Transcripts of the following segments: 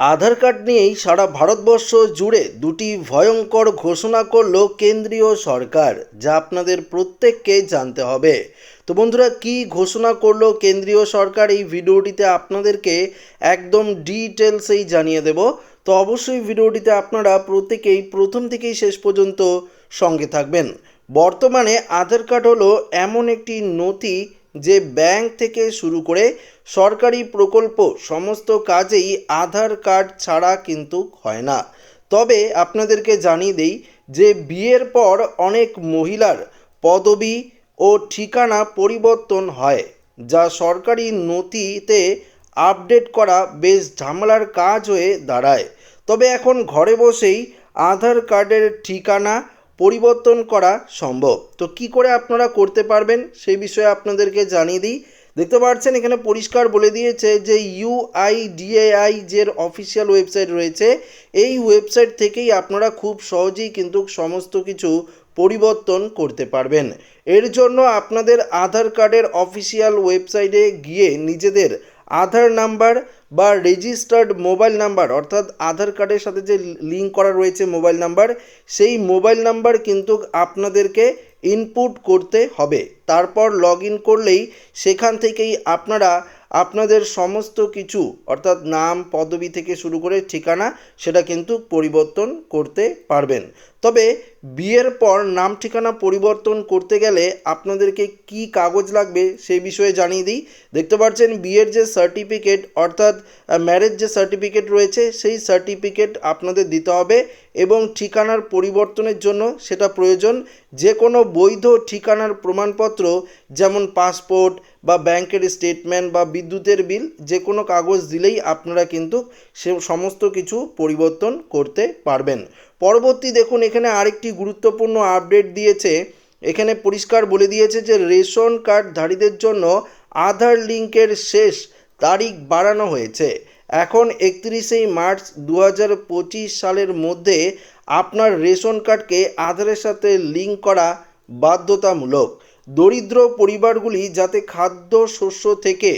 আধার card নিয়েই সারা ভারতবর্ষ জুড়ে দুটি ভয়ঙ্কর ঘোষণা করল কেন্দ্রীয় সরকার, যা আপনাদের প্রত্যেককে জানতে হবে। তো বন্ধুরা, কি ঘোষণা করল কেন্দ্রীয় সরকার? এই ভিডিওটিতে আপনাদেরকে একদম ডিটেলসেই জানিয়ে দেব। তো অবশ্যই ভিডিওটিতে আপনারা প্রত্যেকেই প্রথম থেকেই শেষ পর্যন্ত সঙ্গে থাকবেন। বর্তমানে আধার কার্ড হলো এমন একটি নথি যে ব্যাংক থেকে শুরু করে সরকারি প্রকল্প সমস্ত কাজেই আধার কার্ড ছাড়া কিন্তু হয় না। তবে আপনাদেরকে জানিয়ে দেই যে বিয়ের পর অনেক মহিলার পদবি ও ঠিকানা পরিবর্তন হয়, যা সরকারি নথিতে আপডেট করা বেশ ঝামেলার কাজ হয়ে দাঁড়ায়। তবে এখন ঘরে বসেই আধার কার্ডের ঠিকানা পরিবর্তন করা সম্ভব। তো কি করে আপনারা করতে পারবেন সেই বিষয়ে আপনাদেরকে জানিয়ে দিই। দেখতে পাচ্ছেন, এখানে পরিষ্কার বলে দিয়েছে যে ইউআইডিএআই যে অফিসিয়াল ওয়েবসাইট রয়েছে। এই ওয়েবসাইট থেকেই আপনারা খুব সহজেই কিন্তু সমস্ত কিছু পরিবর্তন করতে পারবেন। এর জন্য আপনাদের আধার কার্ডের অফিসিয়াল ওয়েবসাইটে গিয়ে নিজেদের আধার নাম্বার বা রেজিস্টার্ড মোবাইল নাম্বার অর্থাৎ আধার কার্ডের সাথে যে লিঙ্ক করা রয়েছে মোবাইল নাম্বার সেই মোবাইল নাম্বার কিন্তু আপনাদেরকে ইনপুট করতে হবে। তারপর লগ করলেই সেখান থেকেই আপনারা আপনাদের সমস্ত কিছু, অর্থাৎ নাম, পদবি থেকে শুরু করে ঠিকানা, সেটা কিন্তু পরিবর্তন করতে পারবেন। তবে বিয়ের পর নাম ঠিকানা পরিবর্তন করতে গেলে আপনাদেরকে কি কাগজ লাগবে সেই বিষয়ে জানিয়ে দিই। দেখতে পাচ্ছেন, বিয়ের যে সার্টিফিকেট অর্থাৎ ম্যারেজ যে সার্টিফিকেট রয়েছে, সেই সার্টিফিকেট আপনাদের দিতে হবে এবং ঠিকানার পরিবর্তনের জন্য সেটা প্রয়োজন। যে কোনো বৈধ ঠিকানার প্রমাণপত্র, যেমন পাসপোর্ট বা ব্যাংকের স্টেটমেন্ট বা বিদ্যুতের বিল যে কোনো কাগজ দিলেই আপনারা কিন্তু সে সমস্ত কিছু পরিবর্তন করতে পারবেন। পরবর্তী দেখুন, এখানে আরেকটি গুরুত্বপূর্ণ আপডেট দিয়েছে। এখানে পরিষ্কার বলে দিয়েছে যে, রেশন কার্ডধারীদের জন্য আধার লিঙ্কের শেষ তারিখ বাড়ানো হয়েছে। এখন একত্রিশেই মার্চ দু হাজার পঁচিশ সালের মধ্যে আপনার রেশন কার্ডকে আধারের সাথে লিঙ্ক করা বাধ্যতামূলক। দরিদ্র পরিবারগুলি যাতে খাদ্য, শস্য থেকে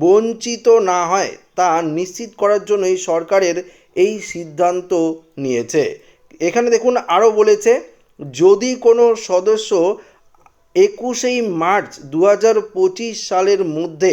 বঞ্চিত না হয়, তা নিশ্চিত করার জন্যই সরকারের এই সিদ্ধান্ত নিয়েছে। এখানে দেখুন, আরও বলেছে, যদি কোনো সদস্য একুশেই মার্চ দু হাজার পঁচিশ সালের মধ্যে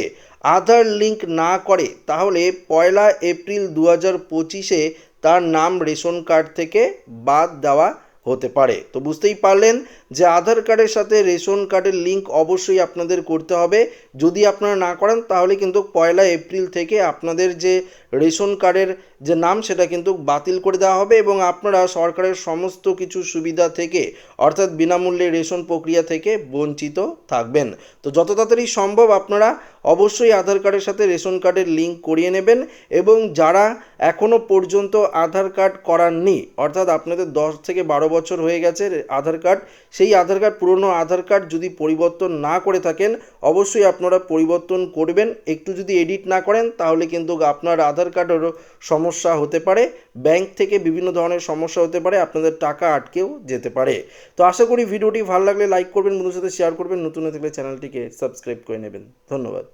আধার লিঙ্ক না করে, তাহলে পয়লা এপ্রিল দু হাজার পঁচিশে তার নাম রেশন কার্ড থেকে বাদ দেওয়া হতে পারে। তো বুঝতেই পারলেন যে আধার কার্ডের সাথে রেশন কার্ডের লিঙ্ক অবশ্যই আপনাদের করতে হবে। যদি আপনারা না করেন, তাহলে কিন্তু পয়লা এপ্রিল থেকে আপনাদের যে রেশন কার্ডের যে নাম, সেটা কিন্তু বাতিল করে দেওয়া হবে এবং আপনারা সরকারের সমস্ত কিছু সুবিধা থেকে, অর্থাৎ বিনামূল্যে রেশন প্রক্রিয়া থেকে বঞ্চিত থাকবেন। তো যত তাড়াতাড়ি সম্ভব আপনারা অবশ্যই আধার কার্ডের সাথে রেশন কার্ডের লিঙ্ক করিয়ে নেবেন এবং যারা এখনও পর্যন্ত আধার কার্ড করাননি, অর্থাৎ আপনাদের দশ থেকে বারো বছর হয়ে গেছে আধার কার্ড, সেই আধার কার্ড, পুরনো আধার কার্ড যদি পরিবর্তন না করে থাকেন, অবশ্যই আপনারা পরিবর্তন করবেন। একটু যদি এডিট না করেন, তাহলে কিন্তু আপনার আধার কার্ডেরও সমস্যা হতে পারে, ব্যাংক থেকে বিভিন্ন ধরনের সমস্যা হতে পারে, আপনাদের টাকা আটকেও যেতে পারে। তো আশা করি ভিডিওটি ভালো লাগলে লাইক করবেন বন্ধুর সাথে শেয়ার করবেন, নতুন থাকলে চ্যানেলটিকে সাবস্ক্রাইব করে নেবেন। ধন্যবাদ।